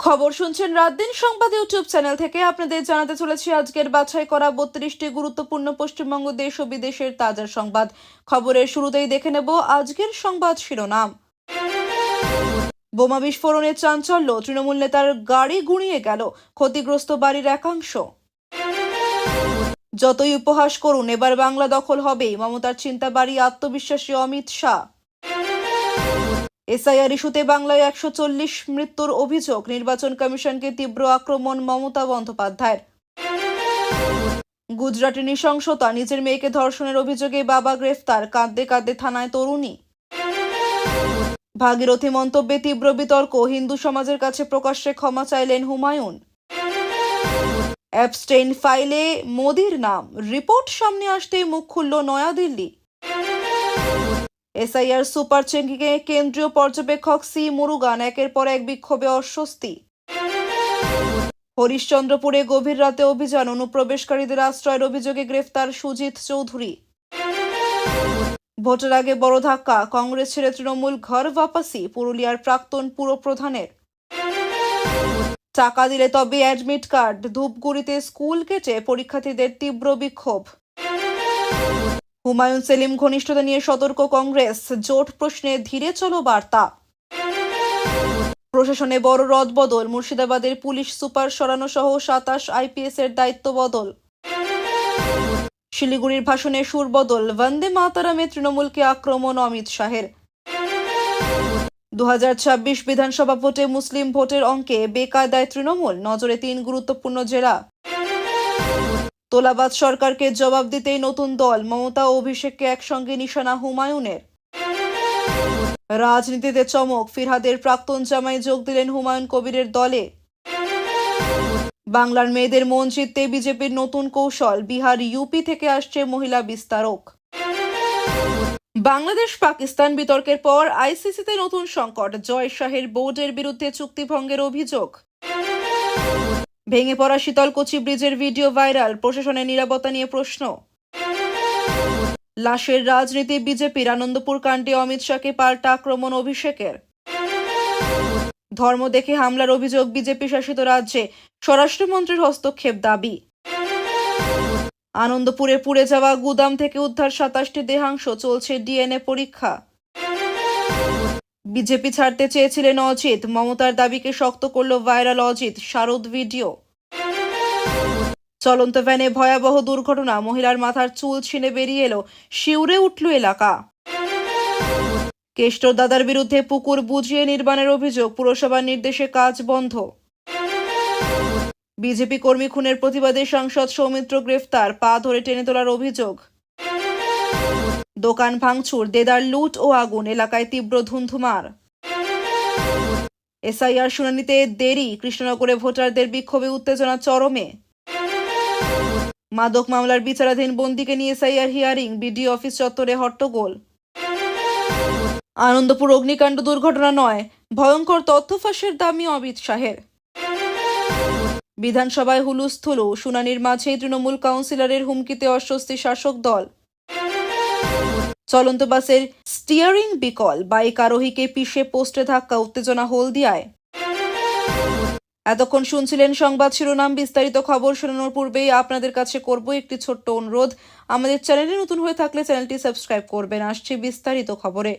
খবর শুনছেন রাত দিন সংবাদ ইউটিউব চ্যানেল থেকে। আপনাদের জানাতে চলেছি, আজকের বাছাই করা বত্রিশটি গুরুত্বপূর্ণ পশ্চিমবঙ্গ দেশ ও বিদেশের তাজা সংবাদ। খবরের শুরুতেই দেখে নেব আজকের সংবাদ শিরোনাম। বোমা বিস্ফোরণের চাঞ্চল্য, তৃণমূল নেতার গাড়ি গুঁড়িয়ে গেল, ক্ষতিগ্রস্ত বাড়ির একাংশ। যতই উপহাস করুন, এবার বাংলা দখল হবেই। মমতার চিন্তা বাড়ি আত্মবিশ্বাসী অমিত শাহ। এসআইআর ইস্যুতে বাংলায় একশো চল্লিশ মৃত্যুর অভিযোগ। নির্বাচন কমিশনকে তীব্র আক্রমণ মমতা বন্দ্যোপাধ্যায়ের। গুজরাটে নৃশংসতা, নিজের মেয়েকে ধর্ষণের অভিযোগে বাবা গ্রেফতার, কাঁদতে কাঁদতে থানায় তরুণী। ভাগীরথী মন্তব্যে তীব্র বিতর্ক, হিন্দু সমাজের কাছে প্রকাশ্যে ক্ষমা চাইলেন হুমায়ুন। অ্যাবস্টেইন ফাইলে মোদির নাম, রিপোর্ট সামনে আসতেই মুখ খুলল নয়াদিল্লি। এসআইআর সুপার চেকিংয়ে কেন্দ্রীয় পর্যবেক্ষক সি মুরুগান একের পর এক বিক্ষোভে অস্বস্তি। হরিশ্চন্দ্রপুরে গভীর রাতে অভিযান, অনুপ্রবেশকারীদের আশ্রয়ের অভিযোগে গ্রেফতার সুজিত চৌধুরী। ভোটের আগে বড় ধাক্কা, কংগ্রেস ছেড়ে তৃণমূল ঘর বাপাসি, পুরুলিয়ার প্রাক্তন পুরপ্রধানের। টাকা দিলে তবে অ্যাডমিট কার্ড, ধূপগুড়িতে স্কুল কেটে পরীক্ষার্থীদের তীব্র বিক্ষোভ। হুমায়ুন সেলিম ঘনিষ্ঠতা নিয়ে সতর্ক কংগ্রেস। জোট প্রশ্নে ধীরে চলো বার্তা। প্রশাসনে বড় রদ বদল, মুর্শিদাবাদের পুলিশ সুপার সরানো সহ সাতাশ আইপিএস এর দায়িত্ব বদল। শিলিগুড়ির ভাষণে সুর বদল, বন্দে মাতারামে তৃণমূলকে আক্রমণ অমিত শাহের। দু হাজার ছাব্বিশ বিধানসভা ভোটে মুসলিম ভোটের অঙ্কে বেকায়দায় তৃণমূল, নজরে তিন গুরুত্বপূর্ণ জেলা। তোলাবাদ সরকারকে জবাব দিতেই নতুন দল মমতা অভিষেককে একসঙ্গে নিশানা হুমায়ুনের। রাজনীতিতে চমক, ফিরহাদের প্রাক্তন জামাই যোগ দিলেন হুমায়ুন কবিরের দলে। বাংলার মেয়েদের মন জিততে বিজেপির নতুন কৌশল, বিহার ইউপি থেকে আসছে মহিলা বিস্তারক। বাংলাদেশ পাকিস্তান বিতর্কের পর আইসিসিতে নতুন সংকট, জয় শাহের বোর্ডের বিরুদ্ধে চুক্তিভঙ্গের অভিযোগ। ভেঙে পড়া শীতলকুচি ব্রিজের ভিডিও ভাইরাল, প্রশাসনের নিরাপত্তা নিয়ে প্রশ্ন। লাশের রাজনীতি বিজেপির আনন্দপুর কাণ্ডে অমিত শাহকে পাল্টা আক্রমণ অভিষেকের। ধর্ম দেখে হামলার অভিযোগ বিজেপি শাসিত রাজ্যে, স্বরাষ্ট্রমন্ত্রীর হস্তক্ষেপ দাবি। আনন্দপুরে পুড়ে যাওয়া গুদাম থেকে উদ্ধার সাতাশটি দেহাংশ চলছে ডিএনএ পরীক্ষা। বিজেপি ছাড়তে চেয়েছিলেন অজিত, মমতার দাবিকে শক্ত করল ভাইরাল অজিত, শারদ ভিডিও। চলন্ত ভ্যানে ভয়াবহ দুর্ঘটনা, মহিলার মাথার চুল ছিঁড়ে বেরিয়ে এলো, শিউরে উঠল এলাকা। কেষ্টর দাদার বিরুদ্ধে পুকুর বুঝিয়ে নির্মাণের অভিযোগ, পুরসভার নির্দেশে কাজ বন্ধ। বিজেপি কর্মী খুনের প্রতিবাদে সাংসদ সৌমিত্র গ্রেফতার, পা ধরে টেনে তোলার অভিযোগ। দোকান ভাঙচুর, দেদার লুট ও আগুন, এলাকায় তীব্র ধুন্ধুমার। এসআইআর শুনানিতে দেরি, কৃষ্ণনগরে ভোটারদের বিক্ষোভে উত্তেজনা চরমে। মাদক মামলার বিচারাধীন বন্দিকে নিয়ে এসআইআর হিয়ারিং, বিডিও অফিস চত্বরে হট্টগোল। আনন্দপুর অগ্নিকাণ্ড দুর্ঘটনা নয়, ভয়ঙ্কর তথ্য ফাঁসের দামি অমিত শাহের। বিধানসভায় হুলুস্থুলু শুনানির মাঝেই তৃণমূল কাউন্সিলরের হুমকিতে অস্বস্তি শাসক দল। চলন্ত বাসের স্টিয়ারিং বিকল, বাইক আরোহীকে পিষে পোস্টে ধাক্কা, উত্তেজনা হলদিয়ায়। এতক্ষণ শুনছিলেন সংবাদ শিরোনাম, বিস্তারিত খবর শোনানোর পূর্বেই আপনাদের কাছে করব একটি ছোট্ট অনুরোধ। আমাদের চ্যানেলে নতুন হয়ে থাকলে চ্যানেলটি সাবস্ক্রাইব করবেন। আসছে বিস্তারিত খবরে।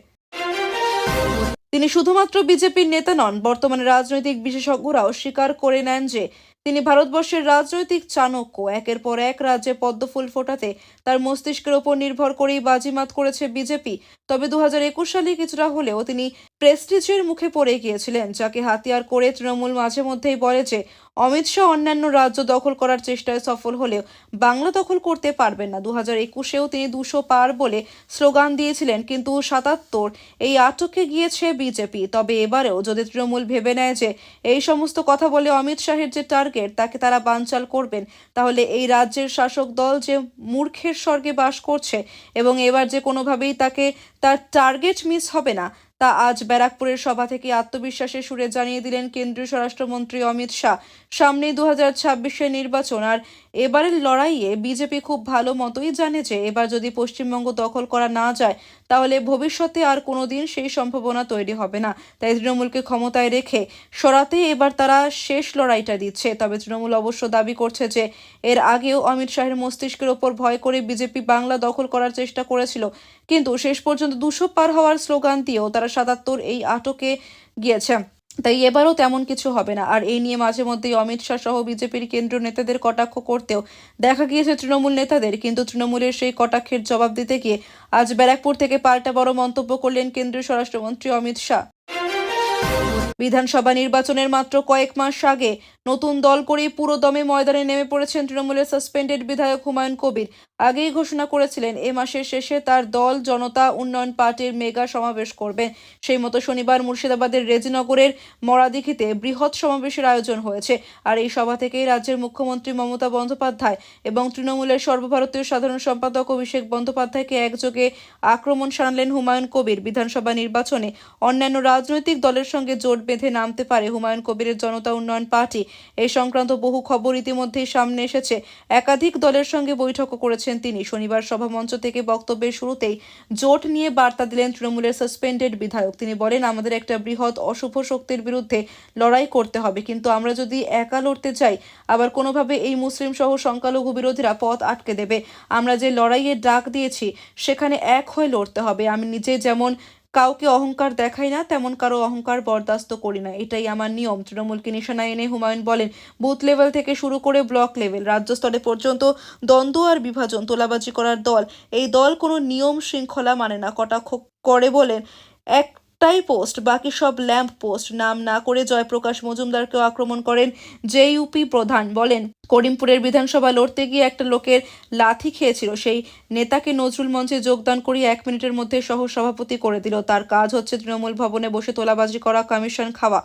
তিনি শুধুমাত্র বিজেপির নেতা নন, বর্তমানে রাজনৈতিক বিশেষজ্ঞরাও স্বীকার করে নেন যে তিনি ভারতবর্ষের রাজনৈতিক চাণক্য। একের পর এক রাজ্যে পদ্মফুল ফোটাতে তার মস্তিষ্কের ওপর নির্ভর করেই বাজিমাত করেছে বিজেপি। তবে দু হাজার একুশ সালে কিছুটা হলেও তিনি প্রেস্টিজের মুখে পড়ে গিয়েছিলেন, যাকে হাতিয়ার করে তৃণমূল মাঝে মধ্যেই বলে যে, অমিত শাহ অন্যান্য রাজ্য দখল করার চেষ্টায় সফল হলেও বাংলা দখল করতে পারবেন না। দু হাজার একুশেও তিনি দুশো পার বলে স্লোগান দিয়েছিলেন, কিন্তু সাতাত্তর এই আটকে গিয়েছে বিজেপি। তবে এবারেও যদি তৃণমূল ভেবে নেয় যে, এই সমস্ত কথা বলে অমিত শাহের যে টার্গেট, তাকে তারা বানচাল করবেন, তাহলে এই রাজ্যের শাসক দল যে মূর্খের স্বর্গে বাস করছে এবং এবার যে কোনোভাবেই তাকে তার টার্গেট মিস হবে না। তা আজ ব্যারাকপুরের সভা থেকে আত্মবিশ্বাসের সুরে জানিয়ে দিলেন কেন্দ্রীয় স্বরাষ্ট্রমন্ত্রী অমিত শাহ। সামনেই দু হাজার নির্বাচন, আর এবারের লড়াইয়ে বিজেপি খুব ভালো মতোই জানে যে এবার যদি পশ্চিমবঙ্গ দখল করা না যায়, তাহলে ভবিষ্যতে আর কোনোদিন সেই সম্ভাবনা তৈরি হবে না। তাই তৃণমূলকে ক্ষমতায় রেখে সরাতে এবার তারা শেষ লড়াইটা দিচ্ছে। তবে তৃণমূল অবশ্য দাবি করছে যে এর আগেও অমিত শাহের মস্তিষ্কের ওপর ভয় করে বিজেপি বাংলা দখল করার চেষ্টা করেছিল। কিন্তু শেষ পর্যন্ত দুশো পার হওয়ার স্লোগান দিয়েও তারা সাতাত্তর এই আটকে গিয়েছে। তাই এবারও তেমন কিছু হবে না। আর এই নিয়ে মাঝে মধ্যেই অমিত শাহ সহ বিজেপির কেন্দ্রীয় নেতাদের কটাক্ষ করতেও দেখা গিয়েছে তৃণমূল নেতাদের, কিন্তু তৃণমূলের সেই কটাক্ষের জবাব দিতে গিয়ে আজ ব্যারাকপুর থেকে পাল্টা বড় মন্তব্য করলেন কেন্দ্রীয় স্বরাষ্ট্রমন্ত্রী অমিত শাহ। বিধানসভা নির্বাচনের মাত্র কয়েক মাস আগে নতুন দল করে পুরো দমে ময়দানে নেমে পড়েছেন তৃণমূলের সাসপেন্ডেড বিধায়ক হুমায়ুন কবির। আগেই ঘোষণা করেছিলেন, এ মাসের শেষে তার দল, জনতা, উন্নয়ন পার্টির মেগা সমাবেশ করবে। সেই মতো শনিবার মুর্শিদাবাদের রেজিনগরের মরাদিঘিতে বৃহৎ সমাবেশের আয়োজন হয়েছে। আর এই সভা থেকেই রাজ্যের মুখ্যমন্ত্রী মমতা বন্দ্যোপাধ্যায় এবং তৃণমূলের সর্বভারতীয় সাধারণ সম্পাদক অভিষেক বন্দ্যোপাধ্যায়কে একযোগে আক্রমণ শানালেন হুমায়ুন কবির। বিধানসভা নির্বাচনে অন্যান্য রাজনৈতিক দলের সঙ্গে জোট বেঁধে নামতে পারে হুমায়ুন কবিরের জনতা উন্নয়ন পার্টি। এই সংক্রান্ত বহু খবর ইতিমধ্যেই সামনে এসেছে। একাধিক দলের সঙ্গে বৈঠকও করেছেন তিনি। শনিবার সভামঞ্চ থেকে বক্তব্যের শুরুতেই জোট নিয়ে বার্তা দিলেন তৃণমূলের সাসপেন্ডেড বিধায়ক। তিনি বলেন, আমাদের একটা বৃহৎ অশুভ শক্তির বিরুদ্ধে লড়াই করতে হবে। কিন্তু আমরা যদি একা লড়তে চাই, আবার কোনোভাবে এই মুসলিম সহ সংখ্যালঘু বিরোধীরা পথ আটকে দেবে। আমরা যে লড়াইয়ের ডাক দিয়েছি, সেখানে এক হয়ে লড়তে হবে। আমি নিজে যেমন কাউকে অহংকার দেখাই না, তেমন কারও অহংকার বরদাস্ত করি না। এটাই আমার নিয়ম। তৃণমূলকে নিশানা এনে হুমায়ুন বলেন, বুথ লেভেল থেকে শুরু করে ব্লক লেভেল, রাজ্য স্তরে পর্যন্ত দ্বন্দ্ব আর বিভাজন, তোলাবাজি করার দল। এই দল কোনো নিয়ম শৃঙ্খলা মানে না, কটাক্ষ করে বলেন একটাই পোস্ট, বাকি সব ল্যাম্প পোস্ট। নাম না করে জয়প্রকাশ মজুমদারকেও আক্রমণ করেন জেইউপি প্রধান। বলেন, করিমপুরের বিধানসভা লড়তে গিয়ে একটা লোকের লাথি খেয়েছিল। সেই নেতাকে নজরুল মঞ্চে যোগদান করিয়ে এক মিনিটের মধ্যে সহ সভাপতি করে দিল। তার কাজ হচ্ছে তৃণমূল ভবনে বসে তোলাবাজি করা, কমিশন খাওয়া।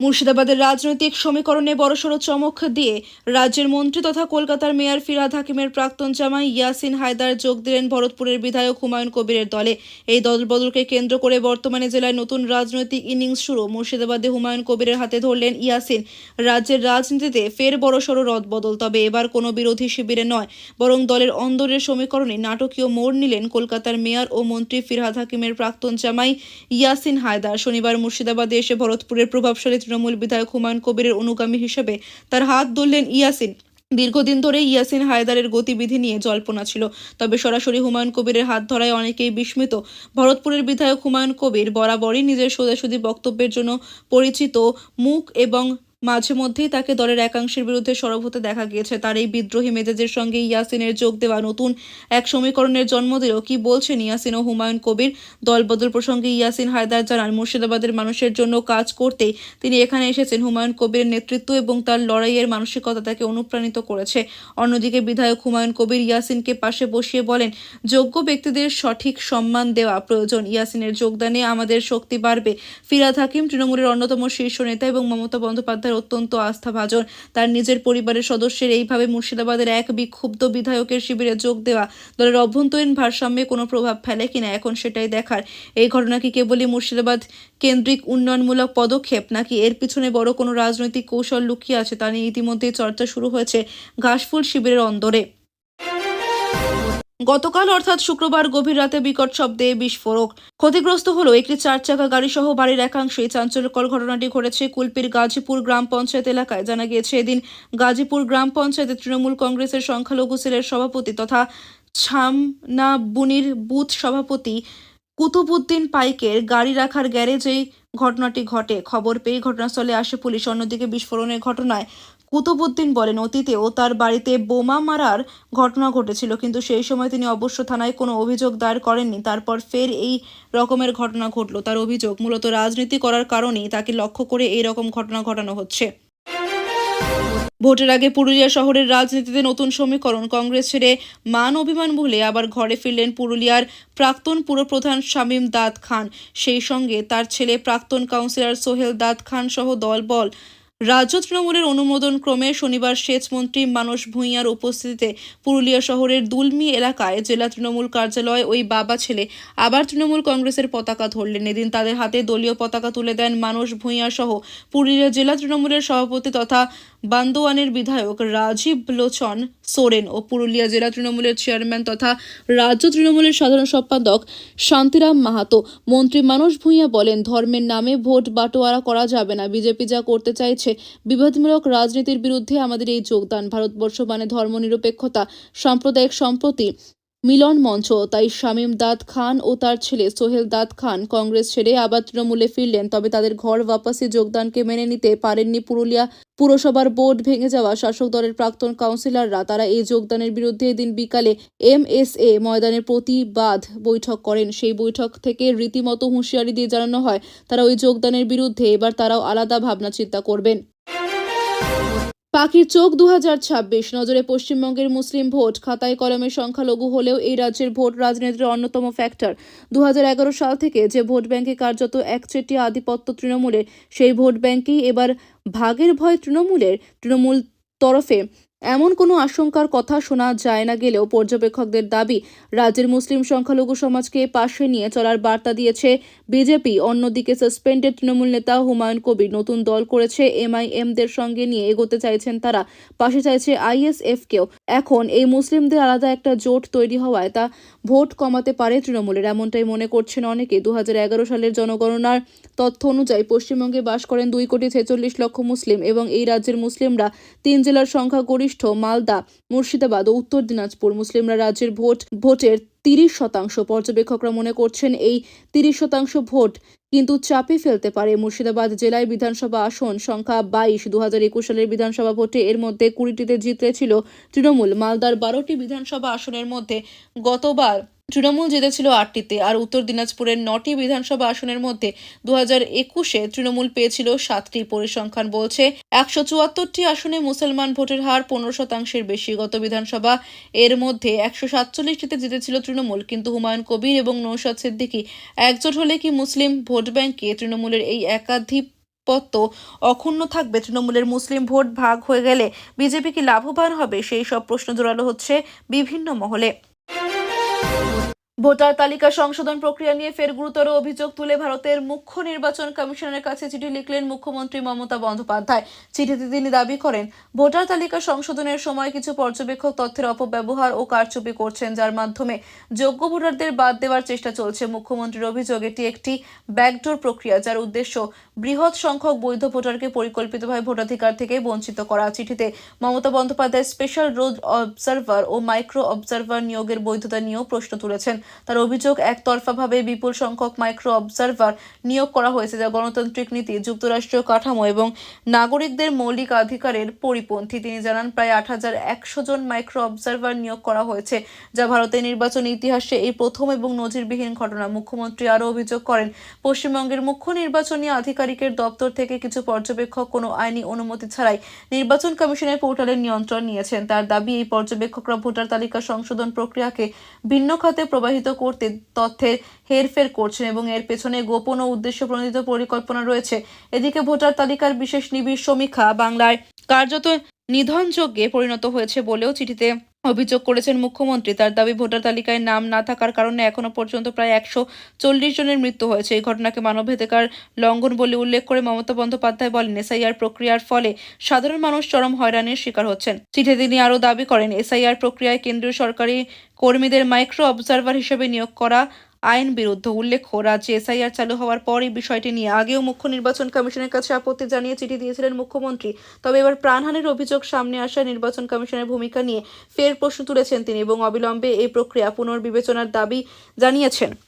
মুর্শিদাবাদের রাজনৈতিক সমীকরণে বড়সড় চমক দিয়ে রাজ্যের মন্ত্রী তথা কলকাতার মেয়র ফিরহাদ হাকিমের প্রাক্তন জামাই ইয়াসিন হায়দার যোগ দিলেন ভরতপুরের বিধায়ক হুমায়ুন কবিরের দলে। এই দলবদলকে কেন্দ্র করে বর্তমানে জেলায় নতুন রাজনৈতিক ইনিংস শুরু। মুর্শিদাবাদে হুমায়ুন কবিরের হাতে ধরলেন ইয়াসিন। রাজ্যের রাজনীতিতে ফের বড়সড় রদবদল, তবে এবার কোনো বিরোধী শিবিরে নয়, বরং দলের অন্দরের সমীকরণে নাটকীয় মোড় নিলেন কলকাতার মেয়র ও মন্ত্রী ফিরহাদ হাকিমের প্রাক্তন জামাই ইয়াসিন হায়দার। শনিবার মুর্শিদাবাদে এসে ভরতপুরের প্রভাবশালী তৃণমূল বিধায়ক হুমায়ুন কবিরের অনুগামী হিসেবে তার হাত ধরলেন ইয়াসিন। দীর্ঘদিন ধরে ইয়াসিন হায়দারের গতিবিধি নিয়ে জল্পনা ছিল। তবে সরাসরি হুমায়ুন কবিরের হাত ধরায় অনেকেই বিস্মিত। ভরতপুরের বিধায়ক হুমায়ুন কবির বরাবরই নিজের সোজাসুজি বক্তব্যের জন্য পরিচিত মুখ এবং মাঝে মধ্যেই তাকে দলের একাংশের বিরুদ্ধে সরব হতে দেখা গিয়েছে। তার এই বিদ্রোহী মেজাজের সঙ্গে ইয়াসিনের যোগ দেওয়া নতুন এক সমীকরণের জন্ম দিল। কি বলছেন ইয়াসিন ও হুমায়ুন কবির? দলবদল প্রসঙ্গে ইয়াসিন হায়দার জানান, মুর্শিদাবাদের মানুষের জন্য কাজ করতেই তিনি এখানে এসেছেন। হুমায়ুন কবিরের নেতৃত্ব এবং তার লড়াইয়ের মানসিকতা তাকে অনুপ্রাণিত করেছে। অন্যদিকে বিধায়ক হুমায়ুন কবির ইয়াসিনকে পাশে বসিয়ে বলেন, যোগ্য ব্যক্তিদের সঠিক সম্মান দেওয়া প্রয়োজন। ইয়াসিনের যোগদানে আমাদের শক্তি বাড়বে। ফিরাদ হাকিম, তৃণমূলের অন্যতম শীর্ষ নেতা এবং মমতা বন্দ্যোপাধ্যায়ের অত্যন্ত আস্থাভাজন। তার নিজের পরিবারের সদস্যের এইভাবে মুর্শিদাবাদের এক বিক্ষুব্ধ বিধায়কের শিবিরে যোগ দেওয়া দলের অভ্যন্তরীণ ভারসাম্যে কোনো প্রভাব ফেলে কিনা, এখন সেটাই দেখার। এই ঘটনা কি কেবলই মুর্শিদাবাদ কেন্দ্রিক উন্নয়নমূলক পদক্ষেপ, নাকি এর পিছনে বড় কোনো রাজনৈতিক কৌশল লুকিয়ে আছে তা নিয়ে ইতিমধ্যেই চর্চা শুরু হয়েছে ঘাসফুল শিবিরের অন্দরে? গতকাল অর্থাৎ শুক্রবার গভীর রাতে বিকট শব্দে বিস্ফোরক। ক্ষতিগ্রস্ত হলো একটি চার চাকা গাড়ি সহ বাড়ির একাংশে। চাঞ্চল্যকর ঘটনাটি ঘটেছে কুলপির গাজীপুর গ্রাম পঞ্চায়েত এলাকায়। জানা গিয়েছে, এদিন গাজীপুর গ্রাম পঞ্চায়েতে তৃণমূল কংগ্রেসের সংখ্যালঘু সেলের সভাপতি তথা ছামনা বুনির বুথ সভাপতি কুতুবুদ্দিন পাইকের গাড়ি রাখার গ্যারেজেই ঘটনাটি ঘটে। খবর পেয়ে ঘটনাস্থলে আসে পুলিশ। অন্যদিকে বিস্ফোরণের ঘটনায় কুতুবুদ্দিন বলেন, অতীতেও তার বাড়িতে বোমা মারার ঘটনা ঘটেছিল, কিন্তু সেই সময় তিনি অবশ্য থানায় কোনো অভিযোগ দায়ের করেননি। তারপর ফের এই রকমের ঘটনা ঘটলো। তার অভিযোগ মূলত রাজনীতি করার কারণেই তাকে লক্ষ্য করে এই রকম ঘটনা ঘটানো হচ্ছে। ভোটের আগে পুরুলিয়া শহরের রাজনীতিতে নতুন সমীকরণ। কংগ্রেস ছেড়ে মান অভিমান ভুলে আবার ঘরে ফিরলেন পুরুলিয়ার প্রাক্তন পুরপ্রধান শামীম দাদ খান। সেই সঙ্গে তার ছেলে প্রাক্তন কাউন্সিলর সোহেল দাদ খান সহ দলবল রাজ্য তৃণমূলের অনুমোদন ক্রমে শনিবার সেচ মন্ত্রী মানস ভূঁইয়ার উপস্থিতিতে পুরুলিয়া শহরের দুলমি এলাকায় জেলা তৃণমূল কার্যালয়ে ওই বাবা ছেলে আবার তৃণমূল কংগ্রেসের পতাকা ধরলেন। এদিন তাদের হাতে দলীয় পতাকা তুলে দেন মানস ভূঁইয়া সহ পুরুলিয়া জেলা তৃণমূলের সভাপতি তথা বান্দোয়ানের বিধায়ক রাজীব লোচন সোরেন ও পুরুলিয়া জেলা তৃণমূলের চেয়ারম্যান তথা রাজ্য তৃণমূলের সাধারণ সম্পাদক শান্তিরাম মাহাতো। মন্ত্রী মানস ভূঁইয়া বলেন, ধর্মের নামে ভোট বাটোয়ারা করা যাবে না। বিজেপি যা করতে চাইছে বিবাদমূলক রাজনীতির বিরুদ্ধে আমাদের এই যোগদান ভারতবর্ষ মানে ধর্মনিরপেক্ষতা সাম্প্রদায়িক সম্প্রতি। মিলন মঞ্চ, তাই শামীম দাদ খান ও তার ছেলে সোহেল দাদ খান কংগ্রেস ছেড়ে আবার তৃণমূলে ফিরলেন। তবে তাদের ঘর ওয়াপাসি যোগদানকে মেনে নিতে পারেননি পুরুলিয়া পুরসভার বোর্ড ভেঙে যাওয়া শাসক দলের প্রাক্তন কাউন্সিলররা। তারা এই যোগদানের বিরুদ্ধে এদিন বিকালে এমএসএ ময়দানের প্রতিবাদ বৈঠক করেন। সেই বৈঠক থেকে রীতিমতো হুঁশিয়ারি দিয়ে জানানো হয়, তারা ওই যোগদানের বিরুদ্ধে, এবার তারাও আলাদা ভাবনা চিন্তা করবেন। পাখির চোখ দু নজরে পশ্চিমবঙ্গের মুসলিম ভোট। খাতায় কলমের সংখ্যালঘু হলেও এই রাজ্যের ভোট রাজনীতির অন্যতম ফ্যাক্টর। দুহাজার এগারো সাল থেকে যে ভোট ব্যাংকে কার্যত একচেটিয়া আধিপত্য তৃণমূলের সেই ভোট ব্যাংকেই এবার ভাগের ভয় তৃণমূলের তৃণমূল তরফে। এমন কোনো আশঙ্কার কথা শোনা যায় না গেলেও পর্যবেক্ষকদের দাবি, রাজ্যের মুসলিম সংখ্যালঘু সমাজকে পাশে নিয়ে চলার বার্তা দিয়েছে বিজেপি, অন্যদিকে সাসপেন্ডেড তৃণমূল নেতা হুমায়ুন কবির নতুন দল করেছে, এমআইএমদের সঙ্গে নিয়ে এগোতে চাইছেন তারা। পাশে চাইছে আইএসএফকেও। এখন এই মুসলিমদের আলাদা একটা জোট তৈরি হওয়ায় তা ভোট কমাতে পারে তৃণমূলের, এমনটাই মনে করছেন অনেকে। দু হাজার এগারো সালের জনগণনার তথ্য অনুযায়ী পশ্চিমবঙ্গে বাস করেন দুই কোটি ছেচল্লিশ লক্ষ মুসলিম এবং এই রাজ্যের মুসলিমরা তিন জেলার সংখ্যা গরিষ্ঠ মালদা, মুর্শিদাবাদ ও উত্তর দিনাজপুর। মুসলিমরা রাজ্যের ভোট, ভোটের তিরিশ শতাংশ। পর্যবেক্ষকরা মনে করছেন এই তিরিশ শতাংশ ভোট কিন্তু চাপে ফেলতে পারে। মুর্শিদাবাদ জেলায় বিধানসভা আসন সংখ্যা বাইশ। দু হাজার একুশ সালের বিধানসভা ভোটে এর মধ্যে কুড়িটিতে জিতেছিল তৃণমূল। মালদার বারোটি বিধানসভা আসনের মধ্যে গতবার তৃণমূল জিতেছিল আটটিতে, আর উত্তর দিনাজপুরের নটি বিধানসভা আসনের মধ্যে দু হাজার একুশে তৃণমূল পেয়েছিল সাতটি। পরিসংখ্যান বলছে, একশো চুয়াত্তরটি আসনে মুসলমান ভোটের হার পনেরো শতাংশের বেশি। গত বিধানসভা এর মধ্যে একশো সাতচল্লিশটিতে জিতেছিল তৃণমূল, কিন্তু হুমায়ুন কবির এবং নৌশাদ সিদ্দিকী একজোট হলে কি মুসলিম ভোট ব্যাংকে তৃণমূলের এই একাধিপত্য অক্ষুণ্ণ থাকবে? তৃণমূলের মুসলিম ভোট ভাগ হয়ে গেলে বিজেপি কি লাভবান হবে? সেই সব প্রশ্ন জোরালো হচ্ছে বিভিন্ন মহলে। We'll ভোটার তালিকা সংশোধন প্রক্রিয়া নিয়ে ফের গুরুতর অভিযোগ তুলে ভারতের মুখ্য নির্বাচন কমিশনের কাছে চিঠি লিখলেন মুখ্যমন্ত্রী মমতা বন্দ্যোপাধ্যায়। চিঠিতে তিনি দাবি করেন, ভোটার তালিকা সংশোধনের সময় কিছু পর্যবেক্ষক তথ্যের অপব্যবহার ও কারচুপি করছেন, যার মাধ্যমে যোগ্য ভোটারদের বাদ দেওয়ার চেষ্টা চলছে। মুখ্যমন্ত্রীর অভিযোগ এটি একটি ব্যাকডোর প্রক্রিয়া, যার উদ্দেশ্য বৃহৎ সংখ্যক বৈধ ভোটারকে পরিকল্পিতভাবে ভোটাধিকার থেকে বঞ্চিত করা। চিঠিতে Mamata Bandyopadhyay special roll observer ও মাইক্রো অবজারভার নিয়োগের বৈধতা নিয়েও প্রশ্ন তুলেছেন। তার অভিযোগ, একতরফাভাবে বিপুল সংখ্যক মাইক্রো অবজারভার নিয়োগ করা হয়েছে যা গণতান্ত্রিক নীতি, যুক্তরাষ্ট্রীয় কাঠামো এবং নাগরিকদের মৌলিক অধিকারের পরিপন্থী। তিনি জানান, প্রায় আট হাজার একশো জন মাইক্রো অবজারভার নিয়োগ করা হয়েছে, যা ভারতের নির্বাচন ইতিহাসে এই প্রথম এবং নজিরবিহীন ঘটনা। মুখ্যমন্ত্রী আরও অভিযোগ করেন, পশ্চিমবঙ্গের মুখ্য নির্বাচনী আধিকারিকের দপ্তর থেকে কিছু পর্যবেক্ষক কোনো আইনি অনুমতি ছাড়াই নির্বাচন কমিশনের পোর্টালের নিয়ন্ত্রণ নিয়েছেন। তার দাবি, এই পর্যবেক্ষকরা ভোটার তালিকা সংশোধন প্রক্রিয়াকে ভিন্ন খাতে প্রবাহিত করতে তথ্যের হেরফের করছেন এবং এর পেছনে গোপন ও উদ্দেশ্য প্রণীত পরিকল্পনা রয়েছে। এদিকে ভোটার তালিকার বিশেষ নিবিড় সমীক্ষা বাংলায় কার্যত নিধনযোগ্যে পরিণত হয়েছে বলেও চিঠিতে অভিযোগ করেছেন মুখ্যমন্ত্রী। তার দাবি, ভোটার তালিকায় নাম না থাকার কারণে এখনও পর্যন্ত প্রায় একশো চল্লিশ জনের মৃত্যু হয়েছে। এই ঘটনাকে মানবাধিকার লঙ্ঘন বলে উল্লেখ করে মমতা বন্দ্যোপাধ্যায় বলেন, এসআইআর প্রক্রিয়ার ফলে সাধারণ মানুষ চরম হয়রানির শিকার হচ্ছেন। চিঠে তিনি আরও দাবি করেন, এসআইআর প্রক্রিয়ায় কেন্দ্রীয় সরকারি কর্মীদের মাইক্রো অবজারভার হিসেবে নিয়োগ করা আইন বিরুদ্ধ উল্লেখ্য রাজ্যে এসআইআর চালু হওয়ার পর এই বিষয়টি নিয়ে আগেও মুখ্য নির্বাচন কমিশনের কাছে আপত্তি জানিয়ে চিঠি দিয়েছিলেন মুখ্যমন্ত্রী। তবে এবার প্রাণহানির অভিযোগ সামনে আসায় নির্বাচন কমিশনের ভূমিকা নিয়ে ফের প্রশ্ন তুলেছেন তিনি এবং অবিলম্বে এই প্রক্রিয়া পুনর্বিবেচনার দাবি জানিয়েছেন।